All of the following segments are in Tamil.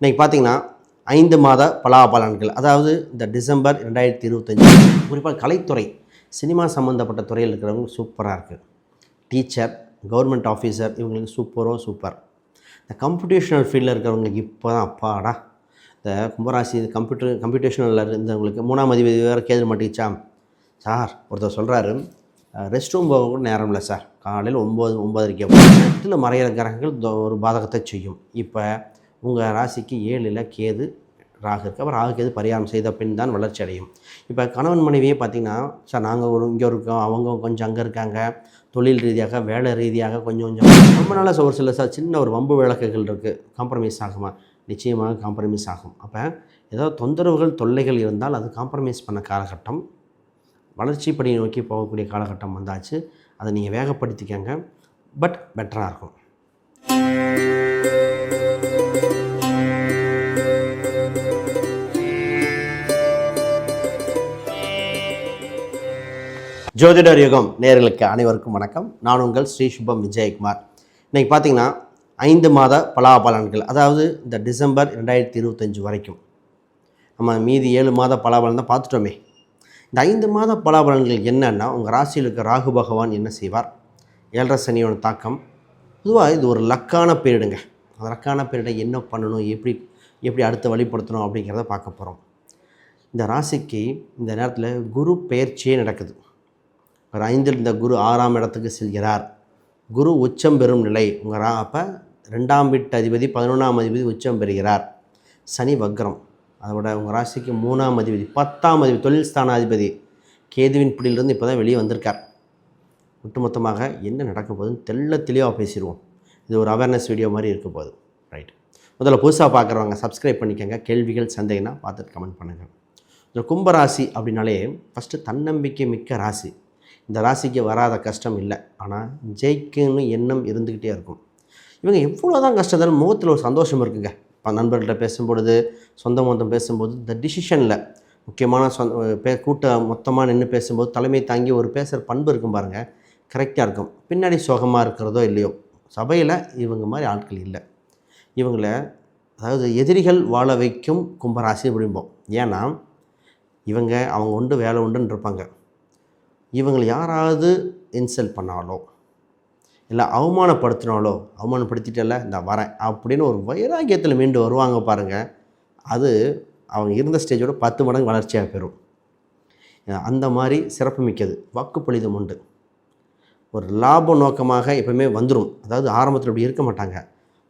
இன்றைக்கி பார்த்தீங்கன்னா ஐந்து மாத பலாபலன்கள் அதாவது இந்த டிசம்பர் ரெண்டாயிரத்தி இருபத்தஞ்சி குறிப்பாக கலைத்துறை சினிமா சம்மந்தப்பட்ட துறையில் இருக்கிறவங்க சூப்பராக இருக்குது டீச்சர் கவர்மெண்ட் ஆஃபீஸர் இவங்களுக்கு சூப்பரோ சூப்பர். இந்த கம்ப்யூட்டேஷனல் ஃபீல்டில் இருக்கிறவங்களுக்கு இப்போ தான் அப்பாடா. இந்த கும்பராசி கம்ப்யூட்டர் கம்ப்யூட்டேஷனில் இருந்தவங்களுக்கு மூணாம் அதிபதி வேறு கேது மாட்டிச்சா சார் ஒருத்தர் சொல்கிறாரு ரெஸ்ட் ரூம் போக கூட நேரம் இல்லை சார். காலையில் ஒம்பது ஒம்பதரைக்கு எட்டில் மறையிற கிரகங்கள் ஒரு பாதகத்தை செய்யும். இப்போ உங்கள் ராசிக்கு ஏழில் கேது ராகு இருக்கு. அப்புறம் ராகு கேது பரிகாரம் செய்த பின் தான் வளர்ச்சி அடையும். இப்போ கணவன் மனைவியே பார்த்தீங்கன்னா சார் நாங்கள் ஒரு இங்கே இருக்கோம் அவங்க கொஞ்சம் அங்கே இருக்காங்க. தொழில் ரீதியாக வேலை ரீதியாக கொஞ்சம் கொஞ்சம். ரொம்ப நாளாக ஒரு சில சார் சின்ன ஒரு வம்பு விளக்குகள் இருக்குது காம்ப்ரமைஸ் ஆகுமா? நிச்சயமாக காம்ப்ரமைஸ் ஆகும். அப்போ ஏதோ தொந்தரவுகள் தொல்லைகள் இருந்தால் அது காம்ப்ரமைஸ் பண்ண காலகட்டம். வளர்ச்சி படி நோக்கி போகக்கூடிய காலகட்டம் வந்தாச்சு. அதை நீங்கள் வேகப்படுத்திக்கங்க. பட் பெட்டராக இருக்கும். ஜோதிடர் யுகம் நேர்களுக்கு அனைவருக்கும் வணக்கம். நான் உங்கள் ஸ்ரீ சுபம் விஜயகுமார். இன்றைக்கி பார்த்தீங்கன்னா ஐந்து மாத பலாபலன்கள் அதாவது இந்த டிசம்பர் ரெண்டாயிரத்தி இருபத்தஞ்சி வரைக்கும். நம்ம மீதி ஏழு மாத பலாபலன் தான் பார்த்துட்டோமே. இந்த ஐந்து மாத பலாபலன்கள் என்னன்னா உங்கள் ராசியில் இருக்க ராகு பகவான் என்ன செய்வார்? ஏழரை சனியோட தாக்கம். பொதுவாக இது ஒரு லக்கான பீரியடுங்க. அந்த லக்கான பீரியடை என்ன பண்ணணும் எப்படி எப்படி அடுத்து வழிபடுத்தணும் அப்படிங்கிறத பார்க்க போகிறோம் இந்த ராசிக்கு இந்த நேரத்தில் குரு பெயர்ச்சியே நடக்குது. ஒரு ஐந்தில் இந்த குரு ஆறாம் இடத்துக்கு செல்கிறார். குரு உச்சம் பெறும் நிலை. உங்கள் ரா அப்போ ரெண்டாம் வீட்டு அதிபதி பதினொன்றாம் அதிபதி உச்சம் பெறுகிறார். சனி வக்ரம். அதோட உங்கள் ராசிக்கு மூணாம் அதிபதி பத்தாம் அதிபதி தொழில் ஸ்தானாதிபதி கேதுவின் பிடியிலிருந்து இப்போ தான் வெளியே வந்திருக்கார். ஒட்டுமொத்தமாக என்ன நடக்க போகுதுன்னு தெள்ள தெளிவாக பேசிடுவோம் இது ஒரு அவேர்னஸ் வீடியோ மாதிரி இருக்க போகுது. ரைட் முதல்ல புதுசாக பார்க்குறவங்க சப்ஸ்கிரைப் பண்ணிக்கோங்க. கேள்விகள் சந்தேகம்னா பார்த்துட்டு கமெண்ட் பண்ணுங்கள் இந்த கும்பராசி அப்படின்னாலே ஃபஸ்ட்டு தன்னம்பிக்கை மிக்க ராசி. இந்த ராசிக்கு வராத கஷ்டம் இல்லை. ஆனால் ஜெயிக்குன்னு எண்ணம் இருந்துக்கிட்டே இருக்கும். இவங்க எவ்வளோ தான் கஷ்டம் முகத்தில் ஒரு சந்தோஷம் இருக்குங்க. இப்போ நண்பர்கள்ட்ட பேசும்பொழுது சொந்த மொத்தம் பேசும்போது இந்த டிசிஷனில் முக்கியமான சொந்த பே கூட்ட மொத்தமாக நின்று பேசும்போது தலைமை தாங்கி ஒரு பேசுகிற பண்பு இருக்கும் பாருங்கள் கரெக்டாக இருக்கும். பின்னாடி சோகமாக இருக்கிறதோ இல்லையோ சபையில் இவங்க மாதிரி ஆட்கள் இல்லை. இவங்கள அதாவது எதிரிகள் வாழ வைக்கும் கும்பராசி அப்படிம்போம். ஏன்னா இவங்க அவங்க உண்டு வேலை உண்டுன்னு இருப்பாங்க. இவங்களை யாராவது இன்சல்ட் பண்ணாலோ இல்லை அவமானப்படுத்தினாலோ அவமானப்படுத்திட்டல இந்த வரேன் அப்படின்னு ஒரு வைராக்கியத்தில் மீண்டு வருவாங்க பாருங்கள் அது அவங்க இருந்த ஸ்டேஜோட பத்து மடங்கு வளர்ச்சியாக பெறும். அந்த மாதிரி சிறப்பு மிக்கது வாக்குப்பொழிதம் உண்டு. ஒரு லாப நோக்கமாக எப்பவுமே வந்துடும் அதாவது ஆரம்பத்தில் இப்படி இருக்க மாட்டாங்க.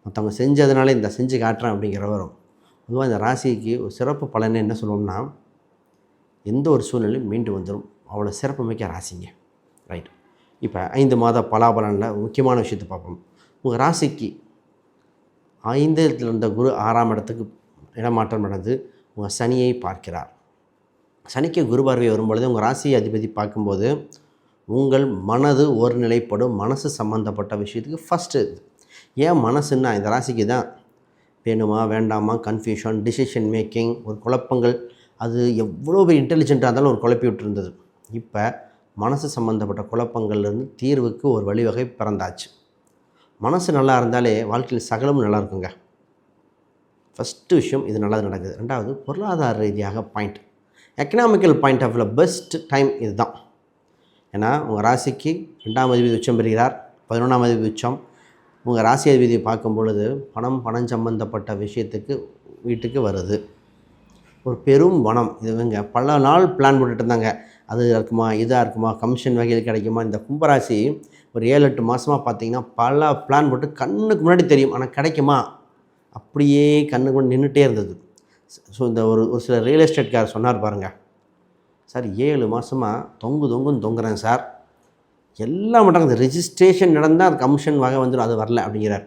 மற்றவங்க செஞ்சதுனால இந்த செஞ்சு காட்டுறேன் அப்படிங்கிற வரும். பொதுவாக இந்த ராசிக்கு ஒரு சிறப்பு பலனை என்ன சொல்லுவோம்னா எந்த ஒரு சூழ்நிலையும் மீண்டு வந்துடும் அவ்வளோ சிறப்புமிக்க ராசிங்க. ரைட் இப்போ ஐந்து மாத பலாபலனில் முக்கியமான விஷயத்தை பார்ப்போம். உங்கள் ராசிக்கு ஐந்து இடத்துல இருந்த குரு ஆறாம் இடத்துக்கு இடமாற்றம் நடந்து உங்கள் சனியை பார்க்கிறார். சனிக்கு குரு பார்வை வரும்பொழுது உங்கள் ராசி அதிபதி பார்க்கும்போது உங்கள் மனது ஒரு நிலைப்படும் மனசு சம்மந்தப்பட்ட விஷயத்துக்கு ஃபஸ்ட்டு ஏன் மனசுன்னா இந்த ராசிக்கு தான் வேணுமா வேண்டாமா கன்ஃபியூஷன் டிசிஷன் மேக்கிங் ஒரு குழப்பங்கள் அது எவ்வளோ பெரிய இன்டெலிஜென்ட்டாக இருந்தாலும் ஒரு குழப்பி விட்டுருந்தது. இப்போ மனசு சம்மந்தப்பட்ட குழப்பங்கள்லேருந்து தீர்வுக்கு ஒரு வழிவகை பிறந்தாச்சு. மனசு நல்லா இருந்தாலே வாழ்க்கையில் சகலமும் நல்லா இருக்குங்க. ஃபஸ்ட்டு விஷயம் இது நல்லது நடக்குது. ரெண்டாவது பொருளாதார ரீதியாக பாயிண்ட் எக்கனாமிக்கல் பாயிண்ட் ஆஃப் வியூவில் பெஸ்ட் டைம் இதுதான். ஏன்னா உங்கள் ராசிக்கு ரெண்டாம் அதிபதி உச்சம் பெறுகிறார் பதினொன்றாம் அதிபதி உச்சம். உங்கள் ராசி அதிபதியை பார்க்கும் பொழுது பணம் பணம் சம்பந்தப்பட்ட விஷயத்துக்கு வீட்டுக்கு வருது. ஒரு பெரும் வனம். இதுவங்க பல நாள் பிளான் போட்டுட்டு இருந்தாங்க. அது இருக்குமா இதாக இருக்குமா கமிஷன் வகையில் கிடைக்குமா இந்த கும்பராசி ஒரு ஏழு எட்டு மாதமாக பார்த்தீங்கன்னா பல பிளான் போட்டு கண்ணுக்கு முன்னாடி தெரியும். ஆனால் கிடைக்குமா? அப்படியே கண்ணுக்கு முன்னாடி நின்றுட்டே இருந்தது. ஸோ இந்த ஒரு ஒரு சில ரியல் எஸ்டேட்கார் சொன்னார் பாருங்கள் சார் ஏழு மாதமாக தொங்கு தொங்குன்னு தொங்குறேன் சார். எல்லாம் மட்டும் இந்த ரிஜிஸ்ட்ரேஷன் நடந்தால் அது கமிஷன் வகை வந்துடும் அது வரல அப்படிங்கிறார்.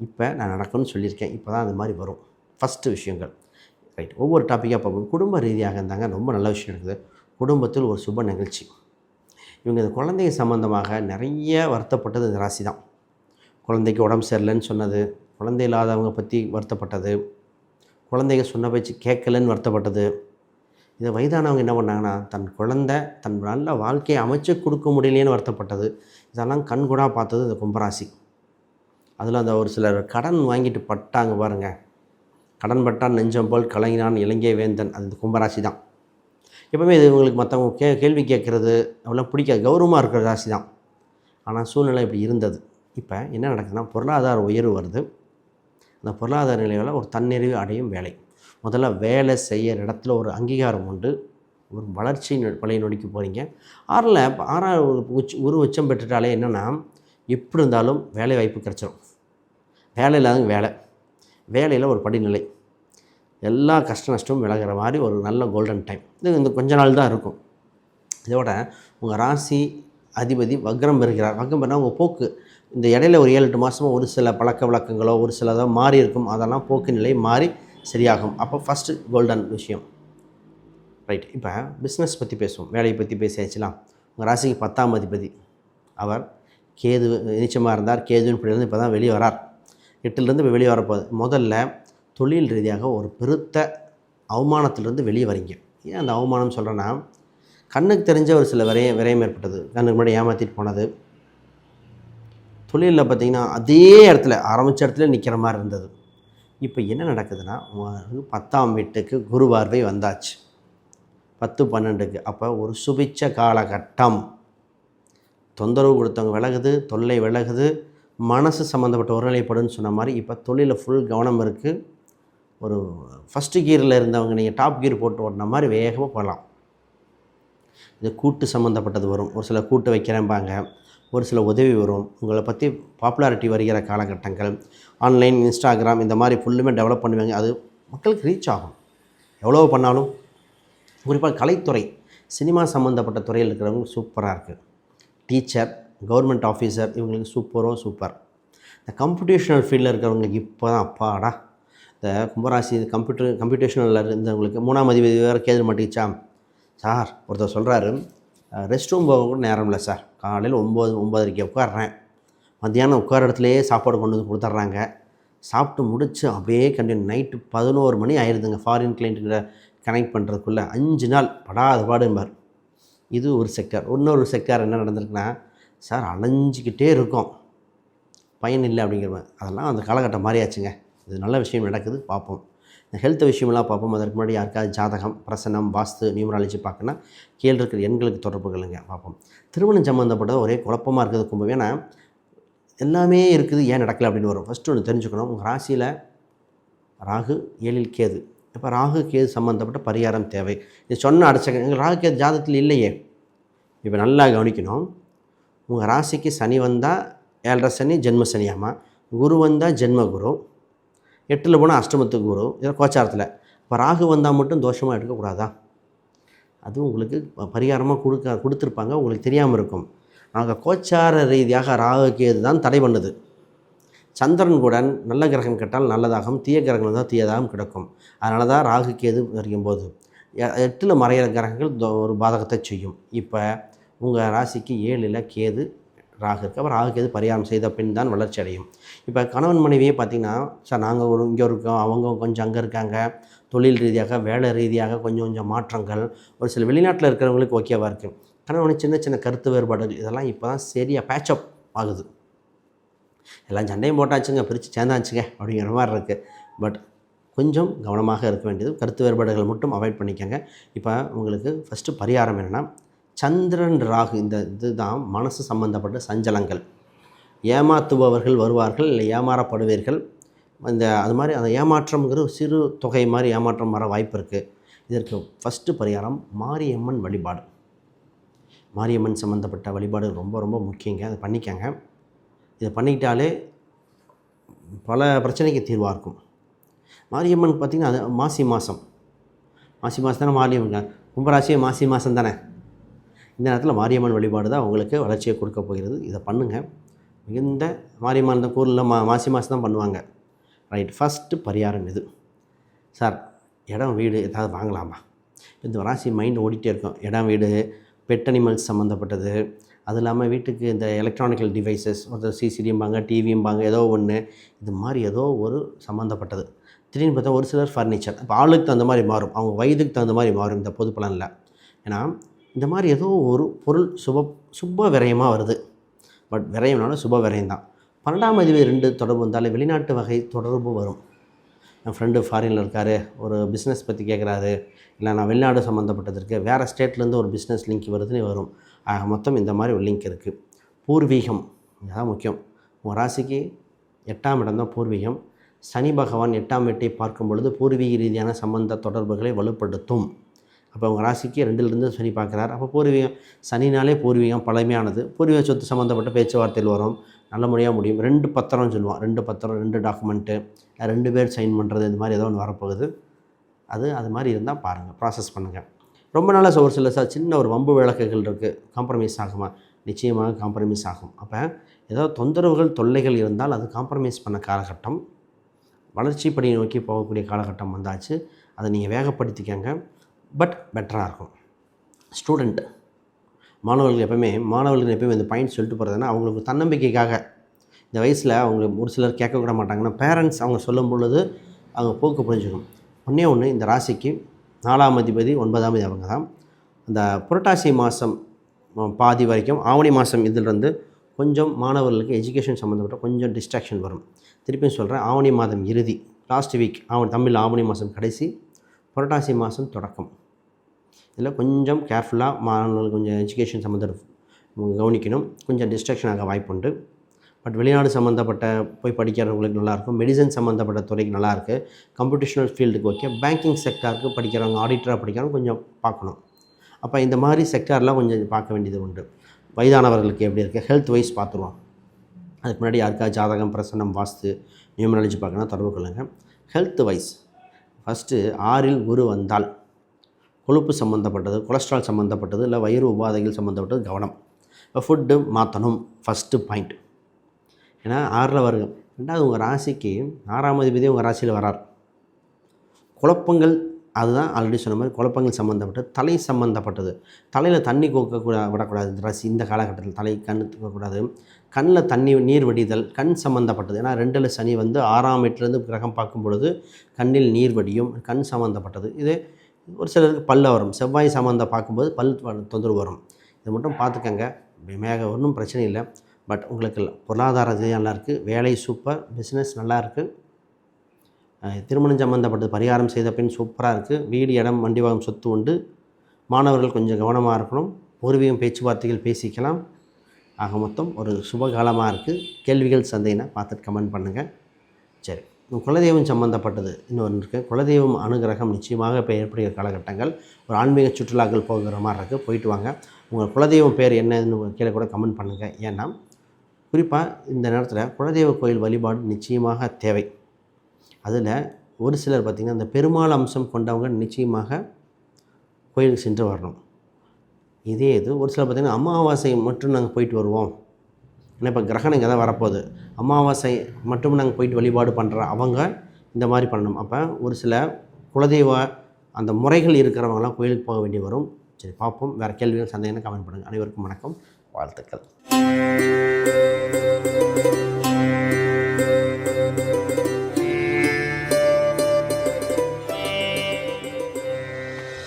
இப்போ நான் நடக்கும்னு சொல்லியிருக்கேன். இப்போ தான் அது மாதிரி வரும். ஃபஸ்ட்டு விஷயங்கள். ரைட் ஒவ்வொரு டாப்பிக்காக பார்ப்போம். குடும்ப ரீதியாக இருந்தாங்க. ரொம்ப நல்ல விஷயம் இருக்குது குடும்பத்தில் ஒரு சுப நிகழ்ச்சி. இவங்க இந்த குழந்தைங்க சம்மந்தமாக நிறைய வருத்தப்பட்டது இந்த ராசி தான். குழந்தைக்கு உடம்பு சரியில்லைன்னு சொன்னது குழந்தை இல்லாதவங்க பற்றி வருத்தப்பட்டது குழந்தைங்க சொன்ன பேச்சு கேட்கலன்னு வருத்தப்பட்டது. இதை வயதானவங்க என்ன பண்ணாங்கன்னா தன் குழந்தை தன் நல்ல வாழ்க்கையை அமைச்சு கொடுக்க முடியலையேன்னு வருத்தப்பட்டது. இதெல்லாம் கண்கூடாக பார்த்தது இந்த கும்பராசி. அதில் அந்த ஒரு சிலர் கடன் வாங்கிட்டு பட்டாங்க பாருங்கள் கடன்பட்டான் நெஞ்சம் போல் கலைஞான் இலங்கை வேந்தன். அது இந்த கும்பராசி தான். எப்பவுமே இது உங்களுக்கு மற்றவங்க கே கேள்வி கேட்குறது அவ்வளோ பிடிக்காது. கௌரவமாக இருக்கிற ராசி தான். ஆனால் சூழ்நிலை இப்படி இருந்தது. இப்போ என்ன நடக்குதுன்னா பொருளாதார உயர்வு வருது. அந்த பொருளாதார நிலையில் ஒரு தன்னிறைவு அடையும் வேலை. முதல்ல வேலை செய்கிற இடத்துல ஒரு அங்கீகாரம் உண்டு. ஒரு வளர்ச்சி பழைய நொடிக்கு போகிறீங்க ஆறில் இப்போ ஆறாவது உச்ச ஒரு உச்சம் பெற்றுட்டாலே என்னென்னா எப்படி இருந்தாலும் வேலை வாய்ப்பு கிடச்சிரும். வேலை இல்லாதவங்க வேலை. வேலையில் ஒரு படிநிலை. எல்லா கஷ்ட நஷ்டமும் விலகிற மாதிரி ஒரு நல்ல கோல்டன் டைம் இது இந்த கொஞ்ச நாள் தான் இருக்கும். இதோட உங்கள் ராசி அதிபதி வக்ரம் பெறுகிறார். வக்ரம் பெறா உங்கள் போக்கு. இந்த இடையில ஒரு ஏழு எட்டு மாதமாக ஒரு சில பழக்க வழக்கங்களோ ஒரு சிலதாக மாறி இருக்கும். அதெல்லாம் போக்கு நிலை மாறி சரியாகும். அப்போ ஃபஸ்ட்டு கோல்டன் விஷயம். ரைட் இப்போ பிஸ்னஸ் பற்றி பேசுவோம். வேலையை பற்றி பேசியாச்சுலாம். உங்கள் ராசிக்கு பத்தாம் அதிபதி. அவர் கேது நிச்சயமாக இருந்தார். கேதுன்னு இப்படிலேருந்து இப்போ தான் வெளியே வரார். எட்டுலேருந்து இப்போ வெளியே வரப்போகுது. முதல்ல தொழில் ரீதியாக ஒரு பெருத்த அவமானத்திலிருந்து வெளியே வரீங்க. ஏன் அந்த அவமானம் சொல்கிறேன்னா கண்ணுக்கு தெரிஞ்ச ஒரு சில விரைய விரயம் ஏற்பட்டது. கண்ணுக்கு முன்னாடி ஏமாற்றிட்டு போனது. தொழிலில் பார்த்திங்கன்னா அதே இடத்துல ஆரம்பித்த இடத்துல நிற்கிற மாதிரி இருந்தது. இப்போ என்ன நடக்குதுன்னா உங்களுக்கு பத்தாம் வீட்டுக்கு குரு பார்வை வந்தாச்சு. பத்து பன்னெண்டுக்கு. அப்போ ஒரு சுபிச்ச காலகட்டம். தொந்தரவு கொடுத்தவங்க விலகுது தொல்லை விலகுது மனசு சம்மந்தப்பட்ட ஒருநிலைப்படுன்னு சொன்ன மாதிரி இப்போ தொழிலில் ஃபுல் கவனம் இருக்குது ஒரு ஃபஸ்ட்டு கியரில் இருந்தவங்க நீங்கள் டாப் கியர் போட்டு ஓட்டின மாதிரி வேகமாக போகலாம் இது கூட்டு சம்மந்தப்பட்டது வரும். ஒரு சில கூட்டு வைக்கிறேன்பாங்க ஒரு சில உதவி வரும். உங்களை பற்றி பாப்புலாரிட்டி வருகிற காலகட்டங்கள் ஆன்லைன் இன்ஸ்டாகிராம் இந்த மாதிரி ஃபுல்லுமே டெவலப் பண்ணுவாங்க. அது மக்களுக்கு ரீச் ஆகும். எவ்வளோ பண்ணாலும். குறிப்பாக கலைத்துறை சினிமா சம்மந்தப்பட்ட துறையில் இருக்கிறவங்க சூப்பராக இருக்குது டீச்சர் கவர்மெண்ட் ஆஃபீஸர் இவங்களுக்கு சூப்பரோ சூப்பர் இந்த கம்ப்யூட்டேஷனல் ஃபீல்டில் இருக்கிறவங்களுக்கு இப்போ தான் அப்பாடா. இந்த கும்பராசி கம்ப்யூட்டர் கம்ப்யூட்டேஷனில் இருந்தவங்களுக்கு மூணாம் அதிபதி வேறு கேது மாட்டிச்சா சார் ஒருத்தர் சொல்கிறாரு ரெஸ்ட் ரூம் போக கூட நேரம் இல்லை சார். காலையில் ஒம்பது ஒம்பதரைக்கு உட்காடுறேன் மத்தியானம் உட்கார இடத்துலையே சாப்பாடு கொண்டு வந்து கொடுத்துட்றாங்க. சாப்பிட்டு முடிச்சு அப்படியே கண்டினியூ நைட்டு பதினோரு மணி ஆயிடுதுங்க ஃபாரின் கிளைண்ட்டுங்கிற கனெக்ட் பண்ணுறதுக்குள்ளே அஞ்சு நாள் படாத பாடும்பார் இது ஒரு செக்டார் இன்னொரு செக்டார் என்ன நடந்திருக்குன்னா சார் அலைஞ்சிக்கிட்டே இருக்கும். பயன் இல்லை அப்படிங்கிற அதெல்லாம் அந்த காலகட்டம் மாறியாச்சுங்க. இது நல்ல விஷயம் நடக்குது பார்ப்போம். இந்த ஹெல்த் விஷயமெல்லாம் பார்ப்போம். அதற்கு முன்னாடி யாருக்காவது ஜாதகம் பிரசனம் வாஸ்து நியூமராலஜி பார்க்கணுன்னா கீழே இருக்கிற எண்களுக்கு தொடர்புகளுங்க பார்ப்போம். திருமணம் சம்மந்தப்பட்டது ஒரே குழப்பமாக இருக்குது கும்பம். ஏன்னா எல்லாமே இருக்குது ஏன் நடக்கலை அப்படின்னு வரும். ஃபஸ்ட்டு ஒன்று தெரிஞ்சுக்கணும். உங்கள் ராசியில் ராகு ஏழில் கேது. இப்போ ராகு கேது சம்மந்தப்பட்ட பரிகாரம் தேவை. இது சொன்ன அடைச்சக்க எங்கள் ராகு கேது ஜாதகத்தில் இல்லையே. இப்போ நல்லா கவனிக்கணும். உங்கள் ராசிக்கு சனி வந்தால் ஏழரை சனி ஜென்ம சனியாமா குரு வந்தால் ஜென்ம குரு. எட்டில் போனால் அஷ்டமத்துக்கு வரும் இதில் கோச்சாரத்தில். இப்போ ராகு வந்தால் மட்டும் தோஷமாக எடுக்கக்கூடாதா? அதுவும் உங்களுக்கு பரிகாரமாக கொடுக்க கொடுத்துருப்பாங்க. உங்களுக்கு தெரியாமல் இருக்கும். நாங்கள் கோச்சார ரீதியாக ராகு கேது தான் தடை பண்ணுது. சந்திரன் கூட நல்ல கிரகம் கேட்டால் நல்லதாகவும் தீய கிரகங்கள் தான் தீயதாகவும் கிடக்கும். அதனால தான் ராகு கேது வரைக்கும் போது எ- எட்டில் மறையிற கிரகங்கள் ஒரு பாதகத்தை செய்யும். இப்போ உங்கள் ராசிக்கு ஏழில் கேது ராகு இருக்கு. அப்போ ராகு எது பரிகாரம் செய்த பின் தான் வளர்ச்சி அடையும். இப்போ கணவன் மனைவியே பார்த்தீங்கன்னா சார் நாங்கள் ஒரு இங்கே இருக்கோம் அவங்க கொஞ்சம் அங்கே இருக்காங்க. தொழில் ரீதியாக வேலை ரீதியாக கொஞ்சம் கொஞ்சம் மாற்றங்கள் ஒரு சில வெளிநாட்டில் இருக்கிறவங்களுக்கு ஓகேவாக இருக்குது கணவன் சின்ன சின்ன கருத்து வேறுபாடுகள் இதெல்லாம் இப்போ தான் சரியாக பேச்சப் ஆகுது. எல்லாம் சண்டையும் போட்டாச்சுங்க பிரித்து சேர்ந்தாச்சுங்க அப்படிங்கிற மாதிரி இருக்குது பட் கொஞ்சம் கவனமாக இருக்க வேண்டியது கருத்து வேறுபாடுகள் மட்டும் அவாய்ட் பண்ணிக்கோங்க. இப்போ உங்களுக்கு ஃபஸ்ட்டு பரிகாரம் என்னென்னா சந்திரன் ராகு இந்த இதுதான் மனசு சம்பந்தப்பட்ட சஞ்சலங்கள். ஏமாத்துபவர்கள் வருவார்கள் இல்லை ஏமாறப்படுவீர்கள். இந்த அது மாதிரி அந்த ஏமாற்றம்ங்கிற சிறு தொகை மாதிரி ஏமாற்றம் வர வாய்ப்பு இருக்குது இதற்கு ஃபஸ்ட்டு பரிகாரம் மாரியம்மன் வழிபாடு. மாரியம்மன் சம்மந்தப்பட்ட வழிபாடு ரொம்ப ரொம்ப முக்கியங்க. அதை பண்ணிக்கங்க. இதை பண்ணிக்கிட்டாலே பல பிரச்சனைக்கு தீர்வாக இருக்கும். மாரியம்மன் பார்த்திங்கன்னா அது மாசி மாதம் மாசி மாதம் தானே மாரியம்மன்? கும்பராசியே மாசி மாதம் தானே? இந்த நேரத்தில் மாரியம்மன் வழிபாடு தான் உங்களுக்கு வளர்ச்சியை கொடுக்க போகிறது. இதை பண்ணுங்கள் மிகுந்த மாரியம்மன் இந்த கூரில் மா மாசி மாதம் தான் பண்ணுவாங்க. ரைட். ஃபஸ்ட்டு பரிகாரம் இது. சார் இடம் வீடு ஏதாவது வாங்கலாமா? இந்த ராசி மைண்ட் ஓடிட்டே இருக்கும். இடம் வீடு பெட் அனிமல்ஸ் சம்மந்தப்பட்டது. அது இல்லாமல் வீட்டுக்கு இந்த எலக்ட்ரானிக்கல் டிவைசஸ் ஒருத்தர் சிசிடிம்பாங்க டிவியும்பாங்க ஏதோ ஒன்று இது மாதிரி ஏதோ ஒரு சம்மந்தப்பட்டது. திடீர்னு பார்த்தா ஒரு சிலர் ஃபர்னிச்சர் இப்போ ஆளுக்கு தகுந்த மாதிரி மாறும். அவங்க வயதுக்கு தகுந்த மாதிரி மாறும் இந்த பொது பலனில். ஏன்னா இந்த மாதிரி ஏதோ ஒரு பொருள் சுப சுப விரயமாக வருது. பட் விரயம்னாலும் சுப விரயம் தான் பன்னெண்டாம் அதிபதி ரெண்டு தொடர்பு வந்தாலே வெளிநாட்டு வகை தொடர்பு வரும். என் ஃப்ரெண்டு ஃபாரினில் இருக்கார். ஒரு பிஸ்னஸ் பற்றி கேட்குறாரு இல்லை நான் வெளிநாடு சம்மந்தப்பட்டது இருக்குது வேறு ஸ்டேட்லேருந்து ஒரு பிஸ்னஸ் லிங்க் வருதுன்னு வரும். ஆக மொத்தம் இந்த மாதிரி ஒரு லிங்க் இருக்குது பூர்வீகம் இதுதான் முக்கியம். உங்கள் ராசிக்கு எட்டாம் இடம் தான் பூர்வீகம். சனி பகவான் எட்டாம் வீட்டை பார்க்கும் பொழுது பூர்வீக ரீதியான சம்பந்த தொடர்புகளை வலுப்படுத்தும். அப்போ அவங்க ராசிக்கு ரெண்டிலிருந்து சனி பார்க்குறாரு. அப்போ பூர்வீகம் சனினாலே பூர்வீகம் பழமையானது. பூர்வீக சொத்து சம்மந்தப்பட்ட பேச்சுவார்த்தையில் வரும். நல்ல முறையாக முடியும். ரெண்டு பத்திரம்னு சொல்லுவான். ரெண்டு பத்திரம் ரெண்டு டாக்குமெண்ட்டு ரெண்டு பேர் சைன் பண்ணுறது இந்த மாதிரி ஏதோ ஒன்று வரப்போகுது. அது அது மாதிரி இருந்தால் பாருங்கள் ப்ராசஸ் பண்ணுங்கள் ரொம்ப நாளாக ஒரு சில சார் சின்ன ஒரு வம்பு விளக்குகள் இருக்குது காம்ப்ரமைஸ் ஆகுமா. நிச்சயமாக காம்ப்ரமைஸ் ஆகும். அப்போ ஏதோ தொந்தரவுகள் தொல்லைகள் இருந்தால் அது காம்ப்ரமைஸ் பண்ண காலகட்டம். வளர்ச்சி பணியை நோக்கி போகக்கூடிய காலகட்டம் வந்தாச்சு. அதை நீங்கள் வேகப்படுத்திக்கங்க. பட் பெட்டராக இருக்கும். ஸ்டூடெண்ட் மாணவர்கள் எப்பவுமே மாணவர்கள் எப்பவுமே இந்த பாயிண்ட் சொல்லிட்டு போகிறதுனா அவங்களுக்கு தன்னம்பிக்கைக்காக. இந்த வயசில் அவங்க ஒரு சிலர் கேட்கக்கூட மாட்டாங்கன்னா பேரண்ட்ஸ் அவங்க சொல்லும் பொழுது அவங்க போக்கு புரிஞ்சுக்கணும் ஒன்றே ஒன்று இந்த ராசிக்கு நாலாம் அதிபதி ஒன்பதாம் அதிபதி அவங்க தான். அந்த புரட்டாசி மாதம் பாதி வரைக்கும் ஆவணி மாதம் இதிலிருந்து கொஞ்சம் மாணவர்களுக்கு எஜுகேஷன் சம்மந்தப்பட்ட கொஞ்சம் டிஸ்ட்ராக்ஷன் வரும். திருப்பியும் சொல்கிறேன் ஆவணி மாதம் இறுதி லாஸ்ட் வீக் ஆவணி தமிழ் ஆவணி மாதம் கடைசி புரட்டாசி மாதம் தொடக்கம். இதில் கொஞ்சம் கேர்ஃபுல்லாக மாணவர்கள் கொஞ்சம் எஜுகேஷன் சம்மந்தம் கவனிக்கணும். கொஞ்சம் டிஸ்ட்ராக்ஷன் ஆக வாய்ப்புண்டு. பட் வெளிநாடு சம்மந்தப்பட்ட போய் படிக்கிறவங்களுக்கு நல்லாயிருக்கும். மெடிசன் சம்மந்தப்பட்ட துறைக்கு நல்லாயிருக்கு. கம்ப்யூட்டேஷனல் ஃபீல்டுக்கு ஓகே பேங்கிங் செக்டாருக்கு படிக்கிறவங்க ஆடிட்டராக படிக்கிறவங்க கொஞ்சம் பார்க்கணும். அப்போ இந்த மாதிரி செக்டார்லாம் கொஞ்சம் பார்க்க வேண்டியது உண்டு. வயதானவர்களுக்கு எப்படி இருக்குது ஹெல்த் வைஸ் பார்த்துருவோம். அதுக்கு முன்னாடி யாருக்கா ஜாதகம் பிரசன்னம் வாஸ்து நியூமராலஜி பார்க்கணும் தொடர்பு கொள்ளுங்கள் ஹெல்த் வைஸ் ஃபஸ்ட்டு ஆறில் குரு வந்தால் கொழுப்பு சம்மந்தப்பட்டது கொலஸ்ட்ரால் சம்மந்தப்பட்டது இல்லை வயிறு உபாதைகள் சம்மந்தப்பட்டது கவனம். இப்போ ஃபுட்டு மாற்றணும் ஃபஸ்ட்டு பாயிண்ட் ஏன்னா ஆறில் வருகம் ரெண்டாவது உங்கள் ராசிக்கு ஆறாம் அதிபதி உங்கள் ராசியில் வரார். குழப்பங்கள் அதுதான் ஆல்ரெடி சொன்ன மாதிரி குழப்பங்கள் சம்மந்தப்பட்டது தலை சம்மந்தப்பட்டது தலையில் தண்ணி கோக்கக்கூடா விடக்கூடாது. இந்த ராசி இந்த காலகட்டத்தில் தலை கண் தூக்கக்கூடாது. கண்ணில் தண்ணி நீர் வடிதல் கண் சம்மந்தப்பட்டது ஏன்னா ரெண்டில் சனி வந்து ஆறாம் எட்டுலேருந்து கிரகம் பார்க்கும் பொழுது கண்ணில் நீர் வடியும் கண் சம்மந்தப்பட்டது இது ஒரு சிலருக்கு பல்ல வரும். செவ்வாய் சம்மந்தம் பார்க்கும்போது பல் தொந்தரவு வரும். இது மட்டும் பார்த்துக்கங்க. மேக ஒன்றும் பிரச்சனை இல்லை. பட் உங்களுக்கு பொருளாதார ரீதியாக நல்லா இருக்குது வேலை சூப்பர் பிஸ்னஸ் நல்லா இருக்குது திருமணம் சம்மந்தப்பட்டது பரிகாரம் செய்த பின் சூப்பராக இருக்குது வீடு இடம் வண்டி வாகம் சொத்து உண்டு. மாணவர்கள் கொஞ்சம் கவனமாக இருக்கணும். பூர்வீகம் பேச்சுவார்த்தைகள் பேசிக்கலாம். ஆக மொத்தம் ஒரு சுபகாலமாக இருக்குது கேள்விகள் சந்தைனா பார்த்துட்டு கமெண்ட் பண்ணுங்கள் சரி. குலதெய்வம் சம்மந்தப்பட்டது இன்னொன்று இருக்குது குலதெய்வம் அனுகிரகம் நிச்சயமாக இப்போ ஏற்படுகிற காலகட்டங்கள். ஒரு ஆன்மீக சுற்றுலாக்கள் போகிற மாதிரி இருக்குது போயிட்டு வாங்க. உங்கள் குலதெய்வம் பேர் என்னன்னு கீழே கூட கமெண்ட் பண்ணுங்கள் ஏன்னா குறிப்பாக இந்த நேரத்தில் குலதெய்வ கோயில் வழிபாடு நிச்சயமாக தேவை. அதில் ஒரு சிலர் பார்த்திங்கன்னா இந்த பெருமாள் அம்சம் கொண்டவங்க நிச்சயமாக கோயிலுக்கு சென்று வரணும். இதே இது ஒரு சிலர் பார்த்திங்கன்னா அமாவாசை மட்டும் நாங்கள் போயிட்டு வருவோம். ஏன்னா இப்போ கிரகணம் இங்கே தான் வரப்போகுது. அமாவாசை மட்டும் நாங்கள் போயிட்டு வழிபாடு பண்ணுற அவங்க இந்த மாதிரி பண்ணணும். அப்போ ஒரு சில குலதெய்வ அந்த முறைகள் இருக்கிறவங்களாம் கோயிலுக்கு போக வேண்டி வரும். சரி பார்ப்போம். வேறு கேள்விகள் சந்தேகம் கமெண்ட் பண்ணுங்கள் அனைவருக்கும் வணக்கம். வாழ்த்துக்கள்.